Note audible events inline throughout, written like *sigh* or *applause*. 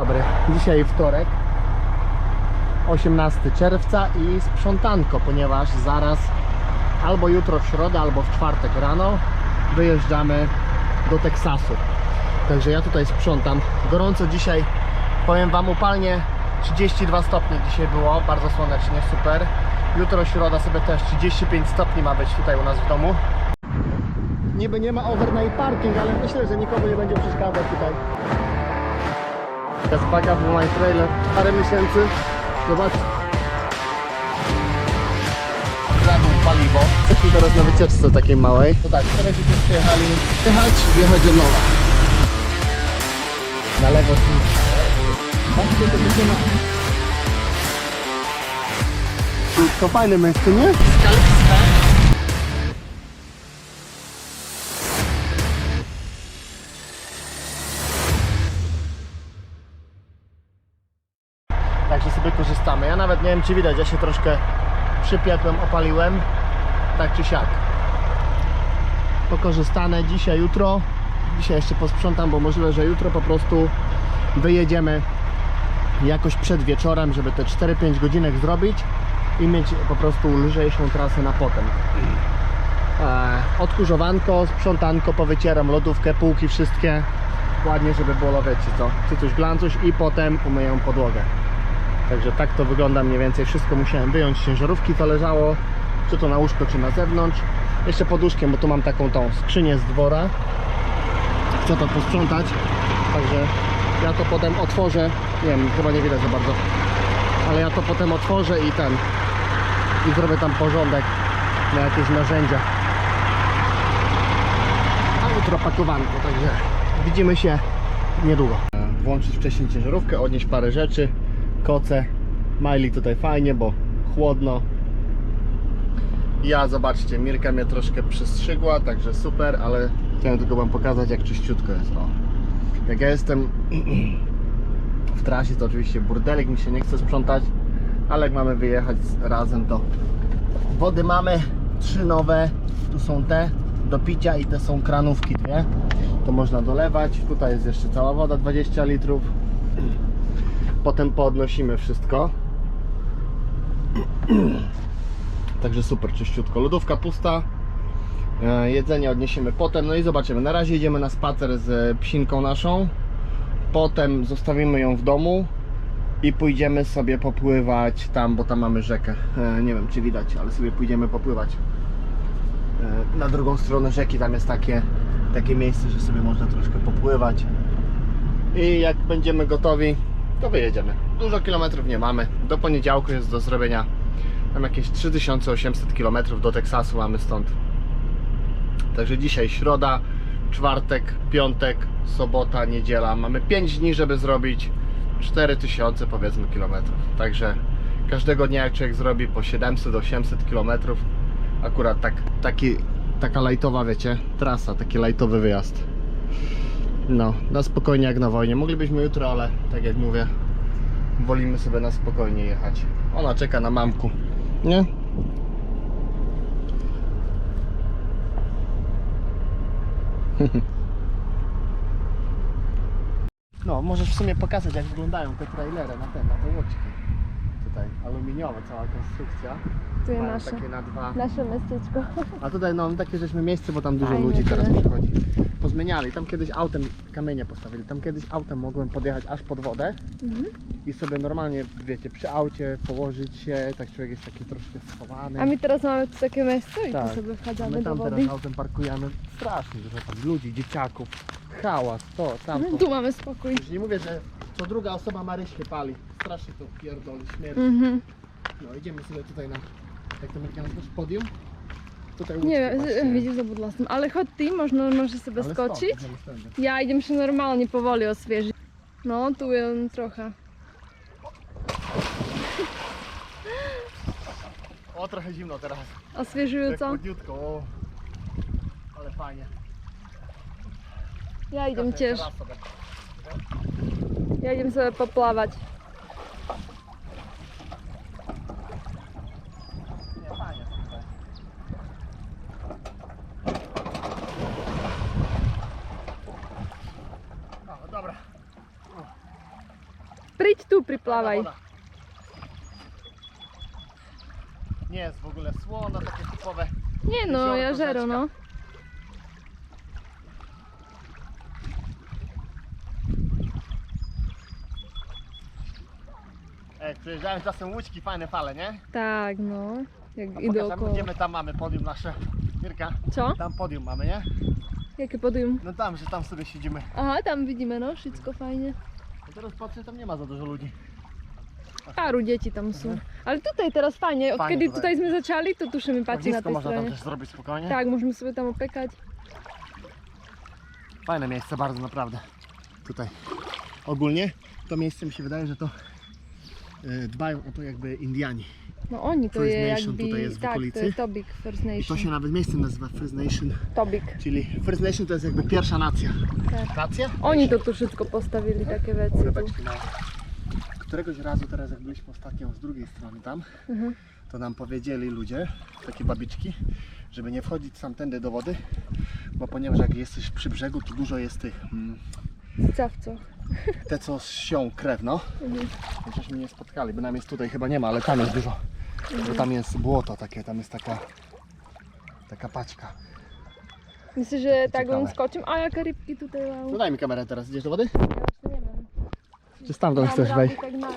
Dobry, dzisiaj wtorek, 18 czerwca i sprzątanko, ponieważ zaraz albo jutro w środę, albo w czwartek rano wyjeżdżamy do Teksasu. Także ja tutaj sprzątam. Gorąco dzisiaj, powiem Wam upalnie, 32 stopnie dzisiaj było, bardzo słonecznie, super. Jutro środa sobie też 35 stopni ma być tutaj u nas w domu. Niby nie ma overnight parking, ale myślę, że nikomu nie będzie przeszkadzać tutaj. Jest baga w my trailer parę miesięcy. Zobacz. Kradł paliwo. Jesteśmy teraz na wycieczce takiej małej. To tak, teraz już przyjechali jechać, wjechać do nowa. Na lewo tu. Patrzcie, to będzie na... To fajne miejsce, nie? Także sobie korzystamy. Ja nawet nie wiem czy widać, ja się troszkę przypiekłem, opaliłem. Tak czy siak. Pokorzystane dzisiaj, jutro. Dzisiaj jeszcze posprzątam, bo możliwe, że jutro po prostu wyjedziemy jakoś przed wieczorem, żeby te 4-5 godzinek zrobić i mieć po prostu lżejszą trasę na potem. E, odkurzowanko, sprzątanko, powycieram lodówkę, półki wszystkie ładnie, żeby było, wiecie co, cycuś glancuś i potem umyję podłogę. Także tak to wygląda mniej więcej. Wszystko musiałem wyjąć ciężarówki, co leżało, czy to na łóżko, czy na zewnątrz. Jeszcze poduszkiem, bo tu mam taką tą skrzynię z dwora. Chcę to posprzątać, także ja to potem otworzę. Nie wiem, chyba nie widać za bardzo, ale ja to potem otworzę i ten i zrobię tam porządek na jakieś narzędzia. A jutro pakowanko, także widzimy się niedługo. Włączyć wcześniej ciężarówkę, odnieść parę rzeczy, koce. Miley tutaj fajnie, bo chłodno. Ja, zobaczcie, Mirka mnie troszkę przystrzygła, także super, ale chciałem tylko Wam pokazać, jak czyściutko jest. O. Jak ja jestem *clears throat* w trasie, to oczywiście burdelik mi się nie chce sprzątać, ale jak mamy wyjechać razem, to wody mamy trzy nowe. Tu są te do picia i te są kranówki dwie. To można dolewać. Tutaj jest jeszcze cała woda 20 litrów. *clears throat* Potem podnosimy wszystko. *clears throat* Także super, czyściutko. Lodówka pusta. E, Jedzenie odniesiemy potem. No i zobaczymy. Na razie idziemy na spacer z psinką naszą. Potem zostawimy ją w domu i pójdziemy sobie popływać tam, bo tam mamy rzekę. E, Nie wiem czy widać, ale sobie pójdziemy popływać. E, Na drugą stronę rzeki tam jest takie, takie miejsce, że sobie można troszkę popływać. I jak będziemy gotowi, to wyjedziemy. Dużo kilometrów nie mamy. Do poniedziałku jest do zrobienia tam jakieś 3800 km do Teksasu mamy stąd. Także dzisiaj środa, czwartek, piątek, sobota, niedziela. Mamy 5 dni, żeby zrobić 4000 powiedzmy kilometrów. Także każdego dnia jak człowiek zrobi po 700-800 kilometrów, akurat tak, taki, taka lajtowa, wiecie, trasa, taki lajtowy wyjazd. No, na spokojnie jak na wojnie. Moglibyśmy jutro, ale tak jak mówię, wolimy sobie na spokojnie jechać. Ona czeka na mamku, nie? *laughs* No, możesz w sumie pokazać jak wyglądają te trailery na ten, na te łódźki. Tutaj aluminiowe cała konstrukcja. Tu jest Mają nasze, takie na dwa. nasze miasteczko. A tutaj no takie żeśmy miejsce, bo tam dużo ludzi teraz tyle. przychodzi. Pozmieniali. Tam kiedyś autem kamienie postawili. Tam kiedyś autem mogłem podjechać aż pod wodę Mhm. i sobie normalnie, wiecie, przy aucie położyć się, tak człowiek jest taki troszkę schowany. A my teraz mamy tu takie miejsce i Tak. tu sobie A wchadzamy my do tam wody. teraz autem parkujemy strasznie dużo tam ludzi, dzieciaków, hałas, to, tamto. Tu mamy spokój. Już nie mówię, że co druga osoba Maryśkę pali. Strasznie to pierdoli, śmierci. Mhm. No idziemy sobie tutaj na, jak to nazywasz, podium? Tutaj Nie wiem, widzisz za budlasem. Ale chodź ty, można, możesz sobie Ale skoczyć. idziemy. Ja idę się normalnie powoli oswieżyć. No, tu jest trochę. O, trochę zimno teraz. Tak Oswieżująco. chłodniutko, o. Ale fajnie. Ja idę Kasę też. jeszcze raz sobie. Ja idę sobie poplawać. Przyjdź tu, woda. Nie jest w ogóle słona, takie typowe. Nie no, Jeziorko, jezioro, no. Ej, przejeżdżałem czasem łódźki, fajne fale, nie? Tak, no. Jak A idę pokaż, około. Gdzie my tam mamy podium nasze? Mirka, Co? tam podium mamy, nie? Jakie podium? No tam, że tam sobie siedzimy. Aha, tam widzimy, no, wszystko fajnie. Teraz patrzę, tam nie ma za dużo ludzi. Paru dzieci tam są. Ale tutaj teraz fajnie, od Fajnie kiedy tutaj. tutaj my zaczęli, to tuszymy patrzeć na Ognisko tej można tam stronie. też zrobić spokojnie. Tak, możemy sobie tam opekać. Fajne miejsce, bardzo naprawdę. Tutaj. Ogólnie to miejsce mi się wydaje, że to e, dbają o to jakby Indianie. No oni to First je Nation jakby, tutaj jest w tak, to okolicy. jest Tobik First I to Nation. się nawet miejsce nazywa First Nation, Tobik, czyli First Nation to jest jakby pierwsza nacja. tak. Nacja? Oni to tu wszystko postawili, takie wiece tu. Rybeczki mają. Któregoś razu teraz jak byliśmy ostatnio z drugiej strony tam, Mhm. to nam powiedzieli ludzie, takie babiczki, żeby nie wchodzić tamtędy do wody, bo ponieważ jak jesteś przy brzegu, to dużo jest tych, mm, Cawco. te co sią krew, no. Mhm. Żeśmy nie spotkali, by nam jest tutaj chyba nie ma, ale tam jest dużo. Bo tam jest błoto takie, tam jest taka, taka paczka. Myślę, że tak Ciekawe. on skoczył. A jakie rybki tutaj mam? No daj mi kamerę teraz, idziesz do wody? Ja właśnie nie wiem. Czy stamtąd chcesz wejść? tak naraz?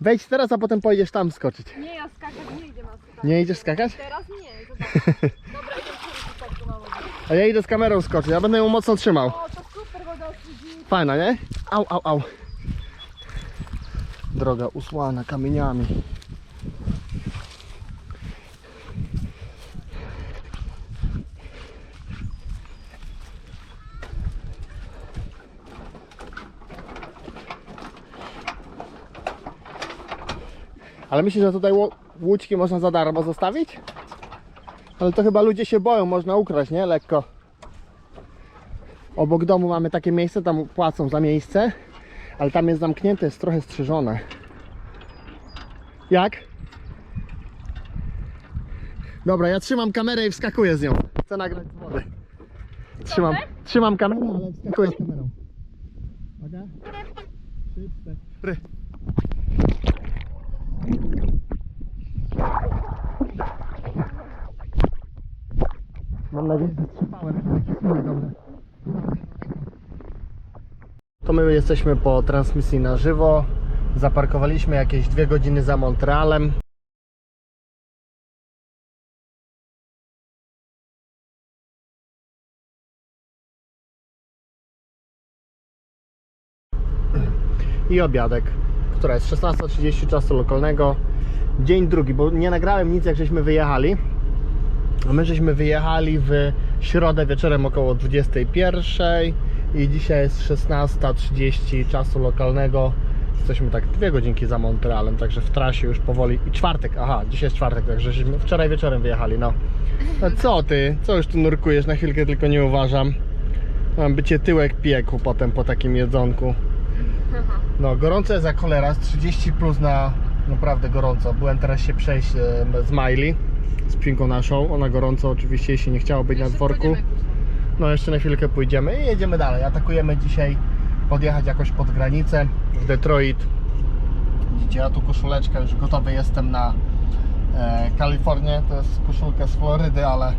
Wejdź teraz, a potem pojedziesz tam skoczyć. Nie, ja skakać nie idę na skakać. Nie idziesz skakać? Teraz nie, zobacz. *laughs* Dobra, idę na wodę. A ja idę z kamerą skoczyć, ja będę ją mocno trzymał. O, to super woda ostrzydzi. Fajna, nie? Au, au, au. Droga usłana kamieniami. Ale myślisz, że tutaj łódźki można za darmo zostawić? Ale to chyba ludzie się boją, można ukraść, nie? Lekko. Obok domu mamy takie miejsce, tam płacą za miejsce, ale tam jest zamknięte, jest trochę strzyżone. Jak? Dobra, ja trzymam kamerę i wskakuję z nią. Chcę nagrać z wody. Trzymam, trzymam kamerę, ale wskakuję z kamerą. Uwaga. Trzy, cztery. Mam nadzieję, że. Dobra. To my jesteśmy po transmisji na żywo. Zaparkowaliśmy jakieś dwie godziny za Montrealem. I obiadek, która jest 16.30 czasu lokalnego. Dzień drugi, bo nie nagrałem nic jak żeśmy wyjechali. A my żeśmy wyjechali w środę wieczorem około 21 i dzisiaj jest 16.30 czasu lokalnego. Jesteśmy tak dwie godzinki za Montrealem, także w trasie już powoli. I czwartek, aha, dzisiaj jest czwartek, także żeśmy wczoraj wieczorem wyjechali, no. no co ty? Co już tu nurkujesz? Na chwilkę tylko nie uważam. Mam by cię tyłek piekł potem po takim jedzonku. No, gorąco jest jak cholera, z 30 plus na naprawdę gorąco. Byłem teraz się przejść e, z Miley, z Pinką naszą. Ona gorąco oczywiście, jeśli nie chciało być na dworku. No, jeszcze na chwilkę pójdziemy i jedziemy dalej. Atakujemy dzisiaj podjechać jakoś pod granicę w Detroit. Widzicie, ja tu koszuleczkę, już gotowy jestem na e, Kalifornię. To jest koszulka z Florydy, ale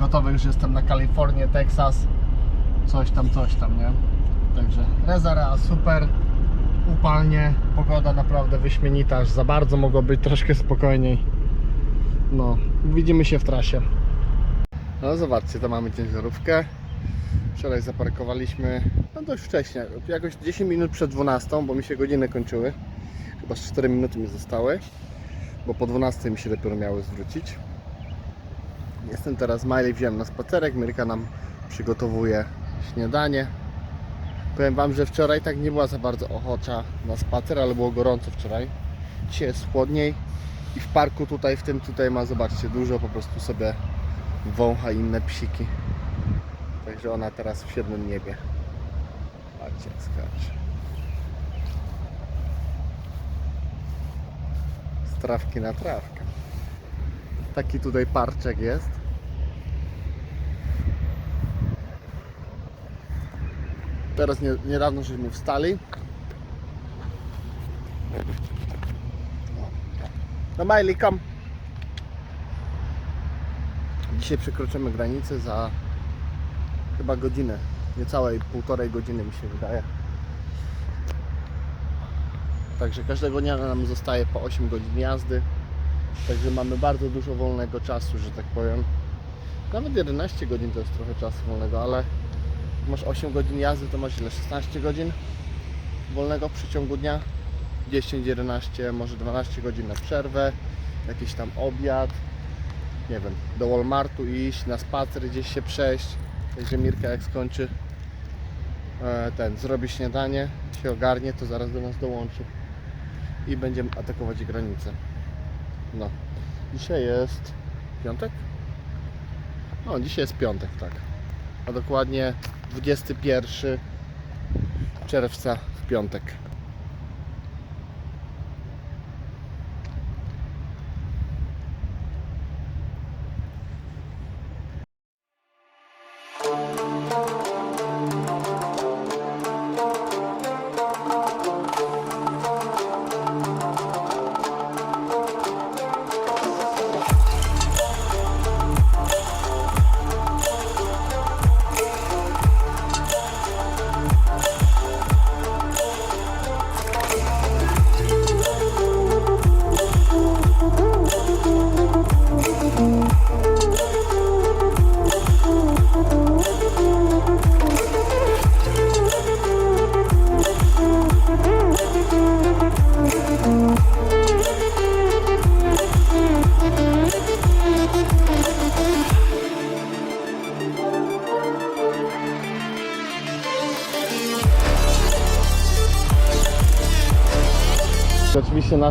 gotowy już jestem na Kalifornię, Teksas. Coś tam, coś tam, nie? Także rezera super, upalnie, pogoda naprawdę wyśmienita, aż za bardzo mogło być troszkę spokojniej. No, widzimy się w trasie. No zobaczcie, to mamy ciężarówkę. Wczoraj zaparkowaliśmy no dość wcześnie, jakoś 10 minut przed 12, bo mi się godziny kończyły. Chyba z 4 minuty mi zostały, bo po 12 mi się dopiero miały zwrócić. Jestem teraz Miley, wziąłem na spacerek, Mirka nam przygotowuje śniadanie. Powiem Wam, że wczoraj tak nie była za bardzo ochocza na spacer, ale było gorąco wczoraj. Dzisiaj jest chłodniej i w parku tutaj, w tym tutaj ma, zobaczcie, dużo po prostu sobie wącha inne psiki. Także ona teraz w siedmym niebie. Patrzcie, jak skacze. Z trawki na trawkę. Taki tutaj parczek jest. Teraz nie, niedawno żeśmy wstali. No Miley, come. Dzisiaj przekroczymy granicę za chyba godzinę. Niecałej półtorej godziny mi się wydaje. Także każdego dnia nam zostaje po 8 godzin jazdy. Także mamy bardzo dużo wolnego czasu, że tak powiem. Nawet 11 godzin to jest trochę czasu wolnego, ale masz 8 godzin jazdy, to masz ile? 16 godzin wolnego w przeciągu dnia. 10, 11, może 12 godzin na przerwę, jakiś tam obiad, nie wiem, do Walmartu iść, na spacer gdzieś się przejść. Także Mirka jak skończy e, ten, zrobi śniadanie, się ogarnie, to zaraz do nas dołączy i będziemy atakować granicę. No, dzisiaj jest piątek? No, dzisiaj jest piątek, tak. A dokładnie 21 czerwca w piątek.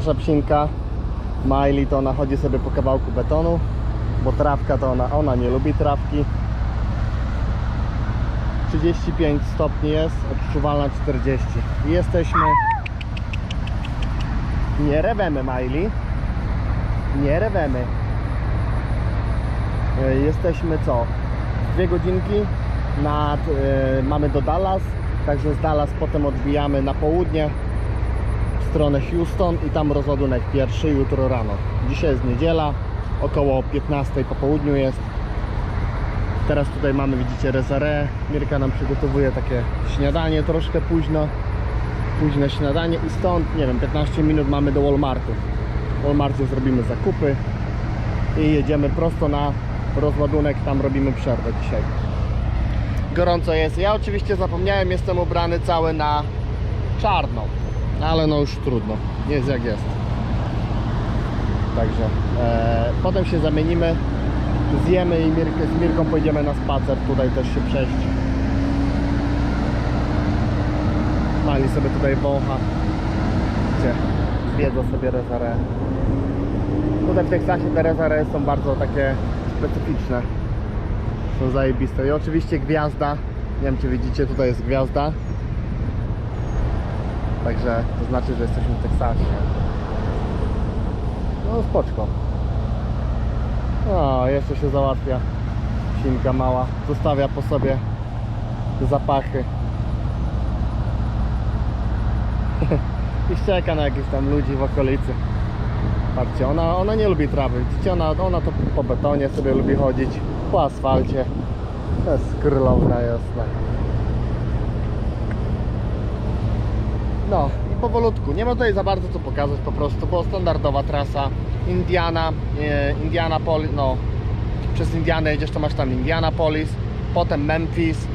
Nasza psinka Miley to ona chodzi sobie po kawałku betonu, bo trawka to ona, ona nie lubi trawki. 35 stopni jest, odczuwalna 40. I jesteśmy... Nie rewemy Miley. Nie rewemy. E, Jesteśmy co? Dwie godzinki nad, e, mamy do Dallas, także z Dallas potem odbijamy na południe w stronę Houston i tam rozładunek pierwszy jutro rano. Dzisiaj jest niedziela, około 15 po południu jest. Teraz tutaj mamy, widzicie, rezerę. Mirka nam przygotowuje takie śniadanie troszkę późno. Późne śniadanie i stąd, nie wiem, 15 minut mamy do Walmartu. W Walmarcie zrobimy zakupy i jedziemy prosto na rozładunek, tam robimy przerwę dzisiaj. Gorąco jest. Ja oczywiście zapomniałem, jestem ubrany cały na czarno. Ale no już trudno. Jest jak jest. Także e, potem się zamienimy, zjemy i Mirkę, z Mirką pojedziemy na spacer, tutaj też się przejść. Mali sobie tutaj wącha. Gdzie? Zwiedza sobie rezerę. Tutaj w Teksasie te rezerwy są bardzo takie specyficzne. Są zajebiste. I oczywiście gwiazda. Nie wiem czy widzicie, tutaj jest gwiazda. Także to znaczy, że jesteśmy w Teksasie. No spoczko. O, jeszcze się załatwia. Sinka mała. Zostawia po sobie zapachy. *laughs* I szczeka na jakichś tam ludzi w okolicy. Patrzcie, ona, ona nie lubi trawy. Widzicie, ona, ona to po betonie sobie lubi chodzić. Po asfalcie. To jest królowna jasna. No. I powolutku, nie ma tutaj za bardzo co pokazać po prostu, bo standardowa trasa. Indiana, e, Indianapolis, no. Przez Indianę jedziesz to masz tam Indianapolis, potem Memphis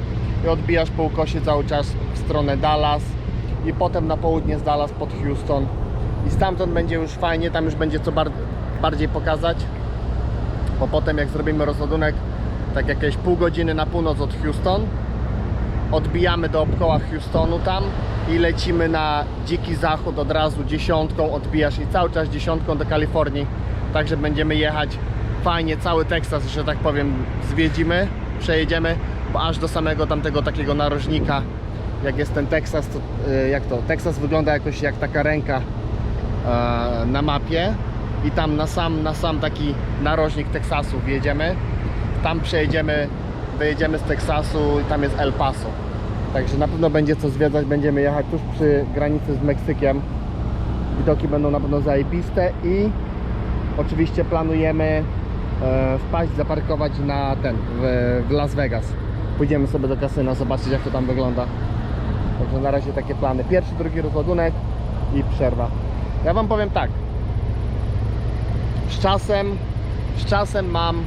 i odbijasz po ukosie cały czas w stronę Dallas i potem na południe z Dallas pod Houston. I stamtąd będzie już fajnie, tam już będzie co bar bardziej pokazać, bo potem jak zrobimy rozładunek tak jakieś pół godziny na północ od Houston odbijamy dookoła Houstonu tam i lecimy na dziki zachód od razu dziesiątką, odbijasz i cały czas dziesiątką do Kalifornii. Także będziemy jechać fajnie, cały Teksas, że tak powiem, zwiedzimy, przejedziemy, bo aż do samego tamtego takiego narożnika, jak jest ten Teksas, to y, jak to? Teksas wygląda jakoś jak taka ręka e, na mapie i tam na sam, na sam taki narożnik Teksasu wjedziemy. Tam przejedziemy, wyjedziemy z Teksasu i tam jest El Paso. Także na pewno będzie co zwiedzać. Będziemy jechać tuż przy granicy z Meksykiem. Widoki będą na pewno zajebiste i oczywiście planujemy e, wpaść, zaparkować na ten, w, w Las Vegas. Pójdziemy sobie do kasyna, zobaczyć jak to tam wygląda. Także na razie takie plany. Pierwszy, drugi rozładunek i przerwa. Ja Wam powiem tak. Z czasem, z czasem mam,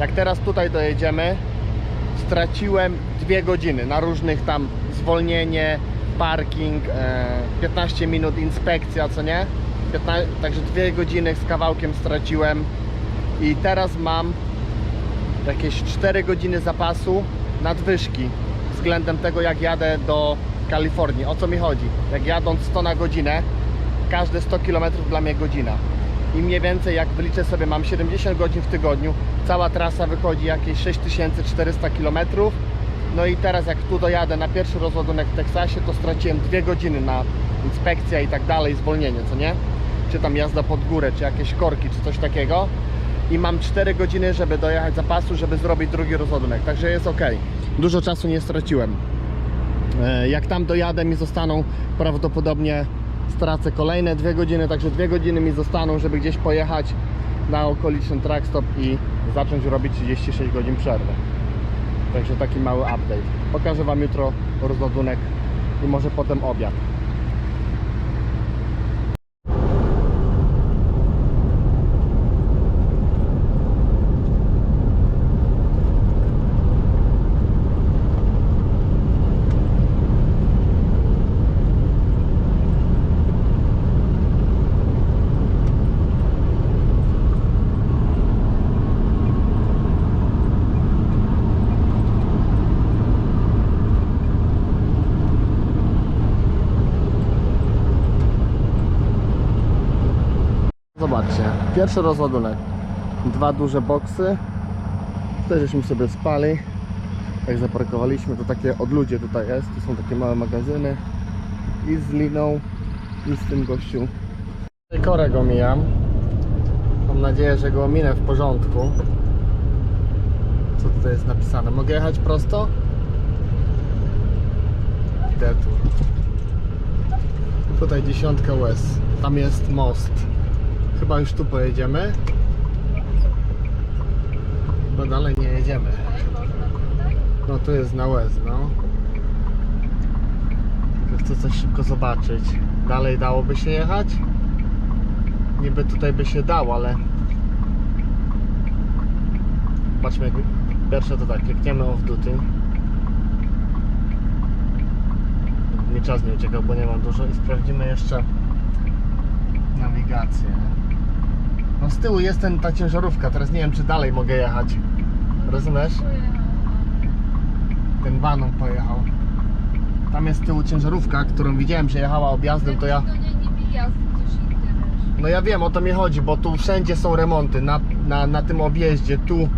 jak teraz tutaj dojedziemy, straciłem dwie godziny na różnych tam zwolnienie, parking, e, 15 minut inspekcja, co nie? 15, także dwie godziny z kawałkiem straciłem i teraz mam jakieś 4 godziny zapasu nadwyżki względem tego jak jadę do Kalifornii. O co mi chodzi? Jak jadąc 100 na godzinę, każde 100 km dla mnie godzina. I mniej więcej jak wyliczę sobie mam 70 godzin w tygodniu, cała trasa wychodzi jakieś 6400 km. No i teraz jak tu dojadę na pierwszy rozładunek w Teksasie, to straciłem 2 godziny na inspekcję i tak dalej, zwolnienie, co nie? Czy tam jazda pod górę, czy jakieś korki, czy coś takiego. I mam 4 godziny, żeby dojechać zapasu, żeby zrobić drugi rozładunek, także jest ok. Dużo czasu nie straciłem. E, Jak tam dojadę, mi zostaną prawdopodobnie stracę kolejne dwie godziny, także dwie godziny mi zostaną, żeby gdzieś pojechać na okoliczny track stop i zacząć robić 36 godzin przerwy. Także taki mały update. Pokażę Wam jutro rozładunek i może potem obiad. Zobaczcie, pierwszy rozładunek. Dwa duże boksy. Tutaj żeśmy sobie spali. Jak zaparkowaliśmy, to takie odludzie tutaj jest. Tu są takie małe magazyny. I z liną, i z tym gościu. Korę go mijam. Mam nadzieję, że go minę w porządku. Co tutaj jest napisane? Mogę jechać prosto? Detour. Tutaj dziesiątka łez. Tam jest most. Chyba już tu pojedziemy. Bo dalej nie jedziemy. No tu jest na łez, no. Chcę coś szybko zobaczyć. Dalej dałoby się jechać? Niby tutaj by się dało, ale... Patrzmy, jak... pierwsze to tak, klikniemy off duty. Mi czas nie uciekał, bo nie mam dużo i sprawdzimy jeszcze nawigację. No z tyłu jest ten, ta ciężarówka, teraz nie wiem czy dalej mogę jechać. Rozumiesz? Ten vaną pojechał. Tam jest z tyłu ciężarówka, którą widziałem, że jechała objazdem, to ja... No ja wiem, o to mi chodzi, bo tu wszędzie są remonty, na, na, na tym objeździe, tu.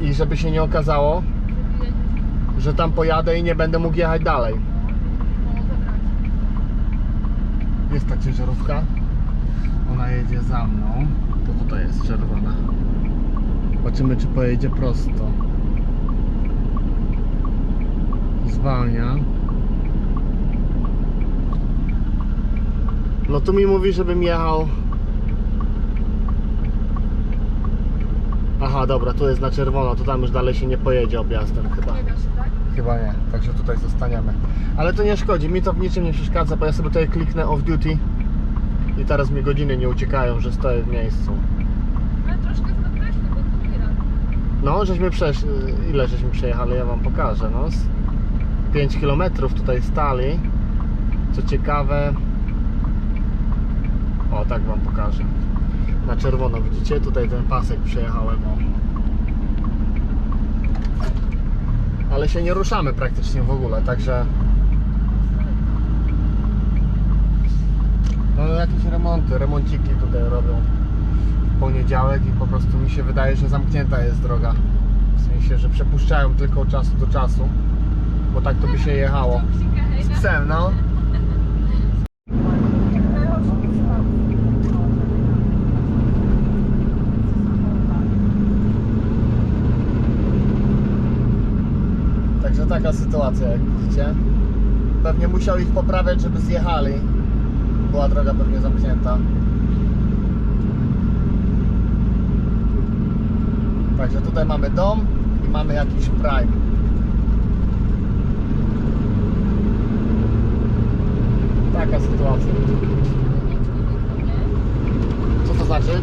I żeby się nie okazało, że tam pojadę i nie będę mógł jechać dalej. Jest ta ciężarówka. Ona jedzie za mną. Jest czerwona. Zobaczymy, czy pojedzie prosto. Zwalnia. No tu mi mówi, żebym jechał. Aha, dobra, tu jest na czerwono, to tam już dalej się nie pojedzie objazdem chyba. Nie da się, tak? Chyba nie, także tutaj zostaniemy. Ale to nie szkodzi, mi to w niczym nie przeszkadza, bo ja sobie tutaj kliknę off duty i teraz mi godziny nie uciekają, że stoję w miejscu. Ale troszkę w nadleśle, bo drugi raz. No, żeśmy przeszli, ile żeśmy przejechali, ja wam pokażę, no. z 5 km tutaj stali. Co ciekawe, o tak wam pokażę. Na czerwono widzicie, tutaj ten pasek przejechałem. Ale się nie ruszamy praktycznie w ogóle, także No jakieś remonty, remonciki tutaj robią poniedziałek i po prostu mi się wydaje, że zamknięta jest droga. W sensie, że przepuszczają tylko od czasu do czasu, bo tak to by się jechało. Z psem, no. Także taka sytuacja, jak widzicie. Pewnie musiał ich poprawiać, żeby zjechali. była droga pewnie zamknięta. Także tutaj mamy dom i mamy jakiś prime. Taka sytuacja. Co to znaczy?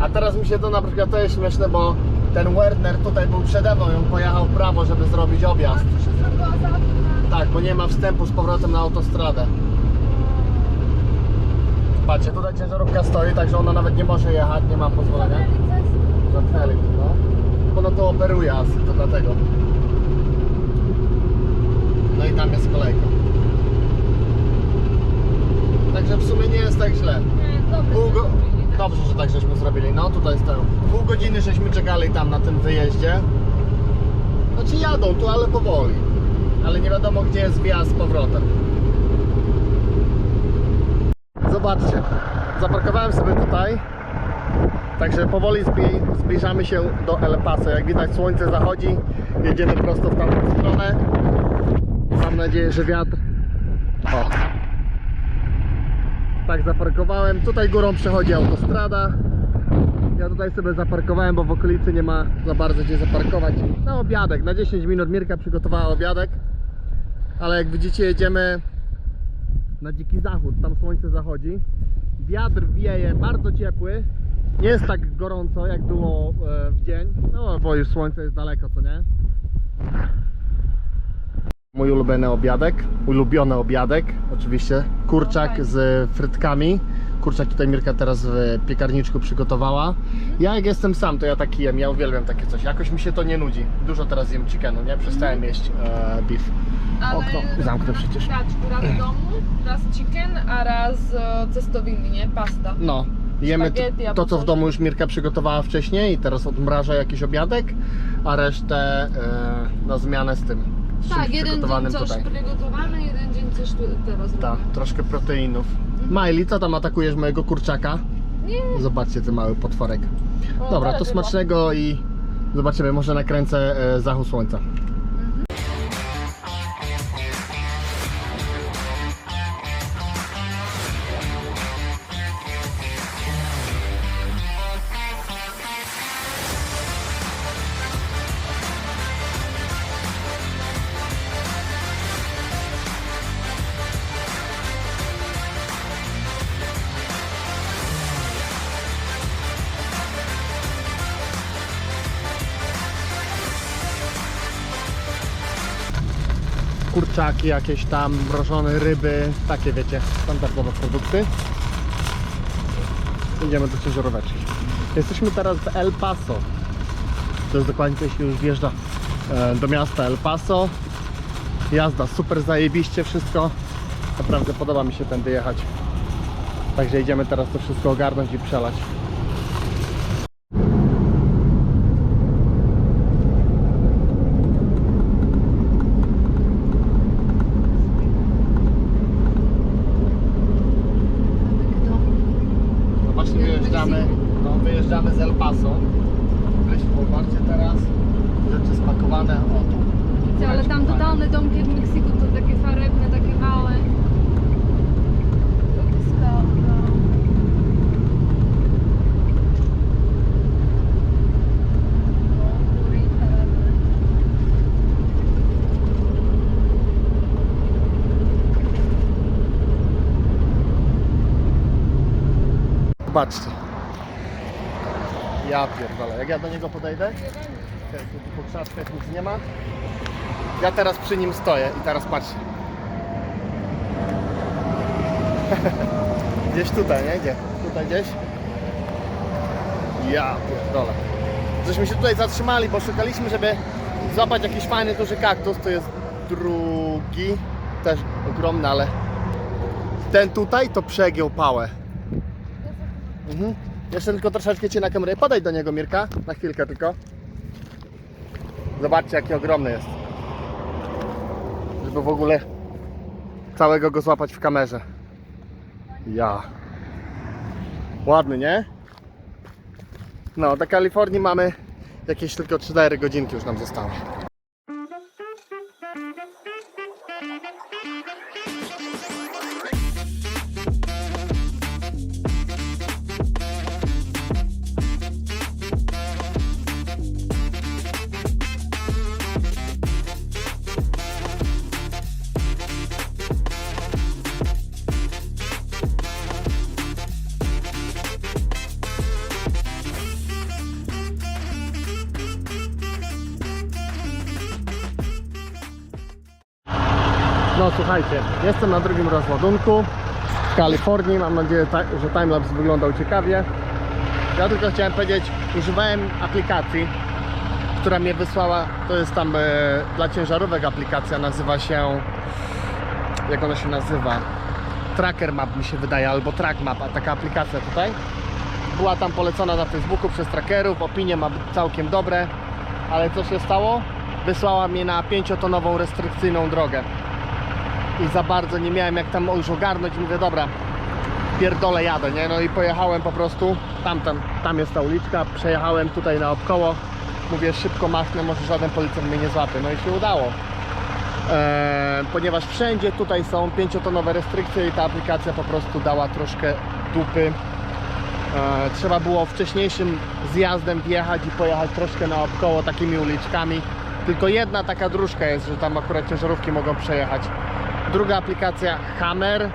A teraz mi się to na przykład to jest śmieszne, bo ten Werner tutaj był przede mną i on pojechał w prawo, żeby zrobić objazd. Tak, bo nie ma wstępu z powrotem na autostradę. Patrzcie, tutaj ciężarówka stoi, także ona nawet nie może jechać, nie ma pozwolenia. Zamknęli no. Bo no to operuje ASY, to dlatego. No i tam jest kolejka. Także w sumie nie jest tak źle. Pół go... Dobrze, że tak żeśmy zrobili. No tutaj stoją. Pół godziny żeśmy czekali tam na tym wyjeździe. Znaczy jadą tu, ale powoli. Ale nie wiadomo gdzie jest wjazd z powrotem. Zobaczcie. Zaparkowałem sobie tutaj. Także powoli zbliżamy się do El Paso. Jak widać słońce zachodzi. Jedziemy prosto w tamtą stronę. Mam nadzieję, że wiatr. O, tak zaparkowałem. Tutaj górą przechodzi autostrada. Ja tutaj sobie zaparkowałem, bo w okolicy nie ma za bardzo gdzie zaparkować. Na obiadek, na 10 minut Mirka przygotowała obiadek. Ale jak widzicie jedziemy na dziki zachód, tam słońce zachodzi. Wiatr wieje, bardzo ciepły. Nie jest tak gorąco jak było e, w dzień, no bo już słońce jest daleko, co nie? Mój ulubiony obiadek, ulubiony obiadek, oczywiście kurczak z frytkami. Kurczak tutaj Mirka teraz w piekarniczku przygotowała. Ja jak jestem sam, to ja taki jem, ja uwielbiam takie coś. Jakoś mi się to nie nudzi. Dużo teraz jem chickenu, nie? Przestałem jeść e, beef. Okno zamknę przecież. Raz w domu, raz chicken, a raz e, cestowiny, nie? Pasta. No, jemy t- Spaghetti to, albo co w coś. domu już Mirka przygotowała wcześniej i teraz odmraża jakiś obiadek, a resztę e, na zmianę z tym. Z Tak, czymś jeden dzień przygotowanym coś tutaj. przygotowane, jeden dzień coś tu teraz Tak, robimy. troszkę proteinów. Miley, co tam atakujesz mojego kurczaka? Nie. Zobaczcie ten mały potworek. Dobra, to było. smacznego i zobaczymy, może nakręcę e, zachód słońca. Kurczaki jakieś tam, mrożone ryby, takie wiecie, standardowe produkty. Idziemy do ciężaróweczki. Jesteśmy teraz w El Paso. To jest dokładnie się już wjeżdża e, do miasta El Paso. Jazda super zajebiście wszystko. Naprawdę podoba mi się tędy jechać. Także idziemy teraz to wszystko ogarnąć i przelać. No właśnie wyjeżdżamy, no, wyjeżdżamy z El Paso. Byliśmy, popatrzcie teraz, rzeczy spakowane, o tu. Ale tam Fajnie. totalne domki w Meksyku to takie farebne, takie małe. Takie skały, no. O, góry i farebne. Zobaczcie. Ja pierdolę, jak ja do niego podejdę, tu po krzaczkach nic nie ma. Ja teraz przy nim stoję i teraz patrzcie. *laughs* gdzieś tutaj, nie? Gdzie? Tutaj gdzieś? Ja pierdolę. Żeśmy się tutaj zatrzymali, bo szukaliśmy, żeby złapać jakiś fajny, duży kaktus. To jest drugi, też ogromny, ale ten tutaj to przegiął pałę. Mhm. Jeszcze tylko troszeczkę Cię na kamerę. Podaj do niego Mirka, na chwilkę tylko. Zobaczcie jaki ogromny jest. Żeby w ogóle całego go złapać w kamerze. Ja. Ładny, nie? No, do Kalifornii mamy jakieś tylko 4 godzinki już nam zostało. Jestem na drugim rozładunku w Kalifornii. Mam nadzieję, że timelapse wyglądał ciekawie. Ja tylko chciałem powiedzieć, używałem aplikacji, która mnie wysłała. To jest tam e, dla ciężarówek aplikacja, nazywa się. Jak ona się nazywa? Tracker Map mi się wydaje, albo Track Map, a taka aplikacja tutaj. Była tam polecona na Facebooku przez trackerów, opinie ma całkiem dobre, ale co się stało? Wysłała mnie na 5-tonową restrykcyjną drogę i za bardzo nie miałem jak tam już ogarnąć mówię, dobra, pierdolę jadę, nie? No i pojechałem po prostu, tamten, tam jest ta uliczka, przejechałem tutaj naokoło, mówię szybko machnę, może żaden policjant mnie nie złapie, no i się udało. Eee, ponieważ wszędzie tutaj są 5-tonowe restrykcje i ta aplikacja po prostu dała troszkę dupy. Eee, trzeba było wcześniejszym zjazdem wjechać i pojechać troszkę naokoło takimi uliczkami. Tylko jedna taka dróżka jest, że tam akurat ciężarówki mogą przejechać. Druga aplikacja Hammer,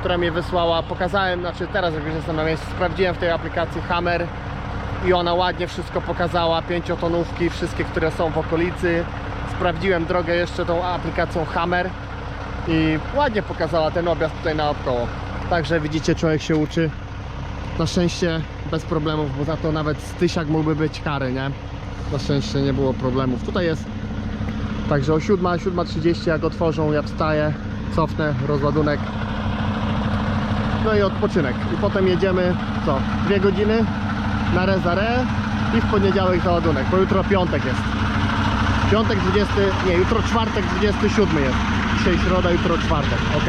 która mnie wysłała, pokazałem, znaczy teraz jak już jestem na miejscu, sprawdziłem w tej aplikacji Hammer i ona ładnie wszystko pokazała, pięciotonówki, wszystkie, które są w okolicy. Sprawdziłem drogę jeszcze tą aplikacją Hammer i ładnie pokazała ten objazd tutaj naokoło. Także widzicie, człowiek się uczy. Na szczęście bez problemów, bo za to nawet z tysiak mógłby być kary, nie? Na szczęście nie było problemów. Tutaj jest Także o 7, 7.30 jak otworzą, ja wstaję, cofnę rozładunek. No i odpoczynek. I potem jedziemy, co, dwie godziny na Rezare i w poniedziałek załadunek, bo jutro piątek jest. Piątek 20, nie, jutro czwartek 27 jest. Dzisiaj środa, jutro czwartek, ok.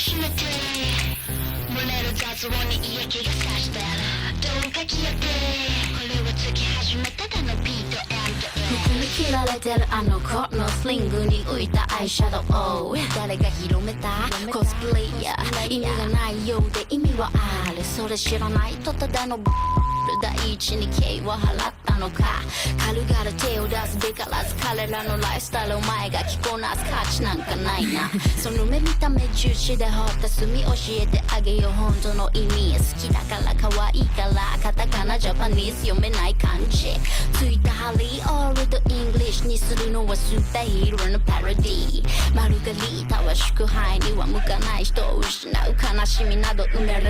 初めて。胸の雑音に嫌気がさしたどうか消えて。これはつき始めただのビート切られてるあの子のスリングに浮いたアイシャドウ。誰が広めた？コスプレイヤー。意味がないようで意味はある。それ知らない？とただの第一に敬は払ったのか。軽々手を出すべからず彼らのライフスタイルお前が着こなす価値なんかないな。*laughs* その目見た目重視で掘った墨教えてあげよう。本当の意味好きだから可愛いからカタカナジャパニーズ読めない漢字ついたハリーオールドイングリッシュにするのはスーパーヒーローのパロディマルガリータは祝杯には向かない人を失う。悲しみなど埋めれ